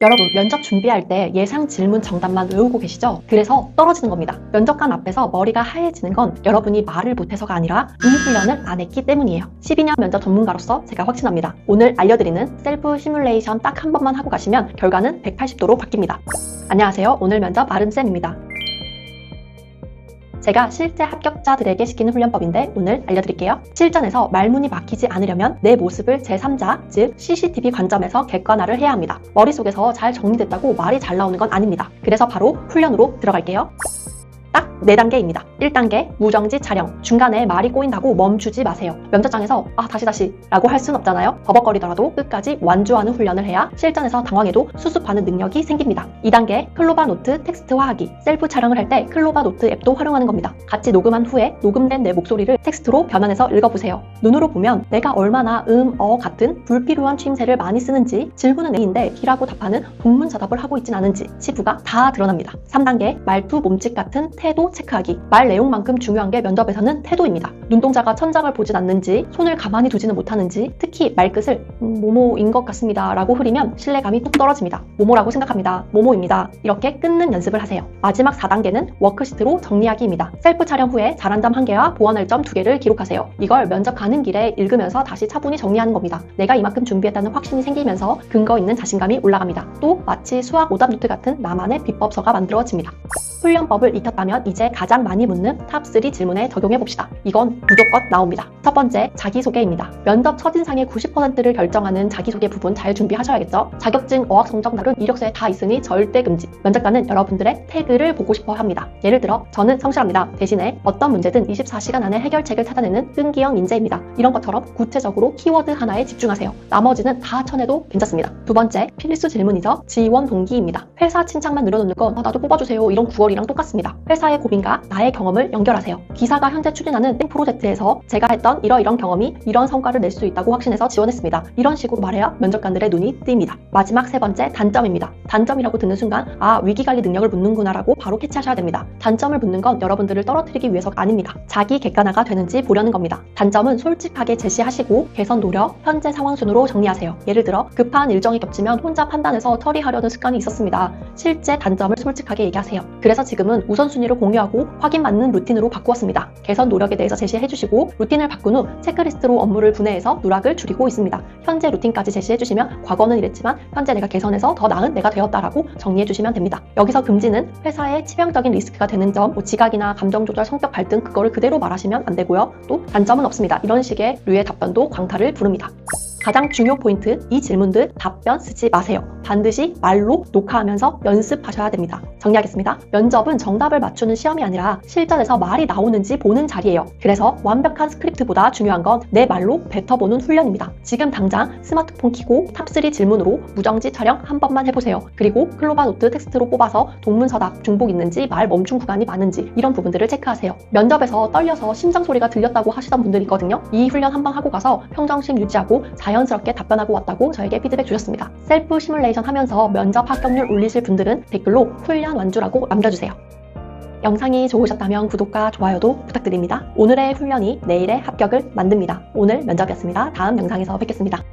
여러분, 면접 준비할 때 예상 질문 정답만 외우고 계시죠? 그래서 떨어지는 겁니다. 면접관 앞에서 머리가 하얘지는 건 여러분이 말을 못해서가 아니라 이 훈련을 안 했기 때문이에요. 12년 면접 전문가로서 제가 확신합니다. 오늘 알려드리는 셀프 시뮬레이션 딱 한 번만 하고 가시면 결과는 180도로 바뀝니다. 안녕하세요. 오늘 면접 아름쌤입니다. 제가 실제 합격자들에게 시키는 훈련법인데 오늘 알려드릴게요. 실전에서 말문이 막히지 않으려면 내 모습을 제3자, 즉 CCTV 관점에서 객관화를 해야 합니다. 머릿속에서 잘 정리됐다고 말이 잘 나오는 건 아닙니다. 그래서 바로 훈련으로 들어갈게요. 딱 4단계입니다. 1단계 무정지 촬영. 중간에 말이 꼬인다고 멈추지 마세요. 면접장에서 아 다시 다시 라고 할 순 없잖아요. 버벅거리더라도 끝까지 완주하는 훈련을 해야 실전에서 당황해도 수습하는 능력이 생깁니다. 2단계 클로바 노트 텍스트화하기. 셀프 촬영을 할 때 클로바 노트 앱도 활용하는 겁니다. 같이 녹음한 후에 녹음된 내 목소리를 텍스트로 변환해서 읽어보세요. 눈으로 보면 내가 얼마나 음, 어 같은 불필요한 추임새를 많이 쓰는지 질문은 A인데 B라고 답하는 동문서답을 하고 있진 않은지 치부가 다 드러납니다. 3단계 말투 몸짓 같은 태도 체크하기. 말 내용만큼 중요한 게 면접에서는 태도입니다. 눈동자가 천장을 보진 않는지, 손을 가만히 두지는 못하는지, 특히 말끝을 음, 모모인 것 같습니다. 라고 흐리면 신뢰감이 뚝 떨어집니다. 모모라고 생각합니다. 모모입니다. 이렇게 끊는 연습을 하세요. 마지막 4단계는 워크시트로 정리하기입니다. 셀프 촬영 후에 잘한 점 1개와 보완할 점 2개를 기록하세요. 이걸 면접 가는 길에 읽으면서 다시 차분히 정리하는 겁니다. 내가 이만큼 준비했다는 확신이 생기면서 근거 있는 자신감이 올라갑니다. 또 마치 수학 오답 노트 같은 나만의 비법서가 만들어집니다. 훈련법을 익혔다면 이제 가장 많이 묻는 탑3 질문에 적용해 봅시다. 이건 무조건 나옵니다. 첫 번째, 자기소개입니다. 면접 첫인상의 90%를 결정하는 자기소개 부분 잘 준비하셔야겠죠? 자격증, 어학 성적 날은 이력서에 다 있으니 절대 금지. 면접관은 여러분들의 태그를 보고 싶어 합니다. 예를 들어, 저는 성실합니다. 대신에 어떤 문제든 24시간 안에 해결책을 찾아내는 끈기형 인재입니다. 이런 것처럼 구체적으로 키워드 하나에 집중하세요. 나머지는 다 쳐내도 괜찮습니다. 두 번째, 필수 질문이죠. 지원 동기입니다. 회사 친창만 늘어놓는 건 아, 나도 뽑아주세요. 이런 구 월이랑 똑같습니다. 회사의 고민과 나의 경험을 연결하세요. 기사가 현재 추진하는 땡 프로젝트에서 제가 했던 이러이런 경험이 이런 성과를 낼 수 있다고 확신해서 지원했습니다. 이런 식으로 말해야 면접관들의 눈이 띕니다. 마지막 세 번째 단점입니다. 단점이라고 듣는 순간 아 위기관리 능력을 묻는구나라고 바로 캐치하셔야 됩니다. 단점을 묻는 건 여러분들을 떨어뜨리기 위해서가 아닙니다. 자기 객관화가 되는지 보려는 겁니다. 단점은 솔직하게 제시하시고 개선 노력, 현재 상황 순으로 정리하세요. 예를 들어 급한 일정이 겹치면 혼자 판단해서 처리하려는 습관이 있었습니다. 실제 단점을 솔직하게 얘기하세요. 그래서 지금은 우선순위를 공유하고 확인 맞는 루틴으로 바꾸었습니다. 개선 노력에 대해서 제시해 주시고 루틴을 바꾼 후 체크리스트로 업무를 분해해서 누락을 줄이고 있습니다. 현재 루틴까지 제시해 주시면 과거는 이랬지만 현재 내가 개선해서 더 나은 내가 되었다라고 정리해 주시면 됩니다. 여기서 금지는 회사에 치명적인 리스크가 되는 점, 뭐 지각이나 감정 조절, 성격 갈등 그거를 그대로 말하시면 안 되고요. 또 단점은 없습니다. 이런 식의 류의 답변도 광탈을 부릅니다. 가장 중요 포인트, 이 질문들 답변 쓰지 마세요. 반드시 말로 녹화하면서 연습하셔야 됩니다. 정리하겠습니다. 면접은 정답을 맞추는 시험이 아니라 실전에서 말이 나오는지 보는 자리예요. 그래서 완벽한 스크립트보다 중요한 건 내 말로 뱉어보는 훈련입니다. 지금 당장 스마트폰 켜고 탑3 질문으로 무정지 촬영 한 번만 해보세요. 그리고 클로바 노트 텍스트로 뽑아서 동문서답, 중복 있는지 말 멈춤 구간이 많은지 이런 부분들을 체크하세요. 면접에서 떨려서 심장 소리가 들렸다고 하시던 분들이 있거든요. 이 훈련 한 번 하고 가서 평정심 유지하고 자연스럽게 답변하고 왔다고 저에게 피드백 주셨습니다. 셀프 시뮬레이션 하면서 면접 합격률 올리실 분들은 댓글로 훈련 완주라고 남겨주세요. 영상이 좋으셨다면 구독과 좋아요도 부탁드립니다. 오늘의 훈련이 내일의 합격을 만듭니다. 오늘 면접이었습니다. 다음 영상에서 뵙겠습니다.